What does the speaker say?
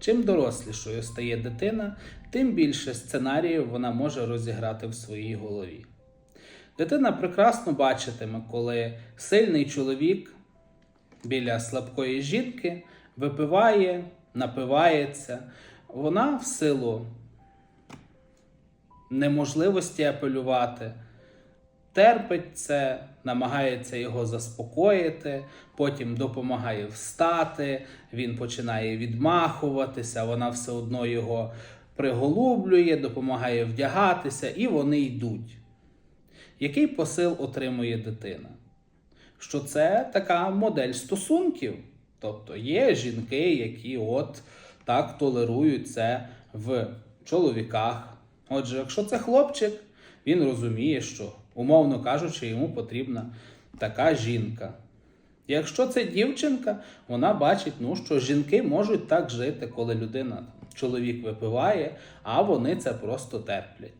Чим дорослішою стає дитина, тим більше сценаріїв вона може розіграти в своїй голові. Дитина прекрасно бачитиме, коли сильний чоловік біля слабкої жінки випиває, напивається. Вона в силу неможливості апелювати, терпить це, намагається його заспокоїти, потім допомагає встати, він починає відмахуватися, вона все одно його приголублює, допомагає вдягатися, і вони йдуть. Який посил отримує дитина? Що це така модель стосунків. Тобто є жінки, які от так толерують це в чоловіках. Отже, якщо це хлопчик, він розуміє, що, умовно кажучи, йому потрібна така жінка. Якщо це дівчинка, вона бачить, ну, що жінки можуть так жити, коли людина, чоловік випиває, а вони це просто терплять.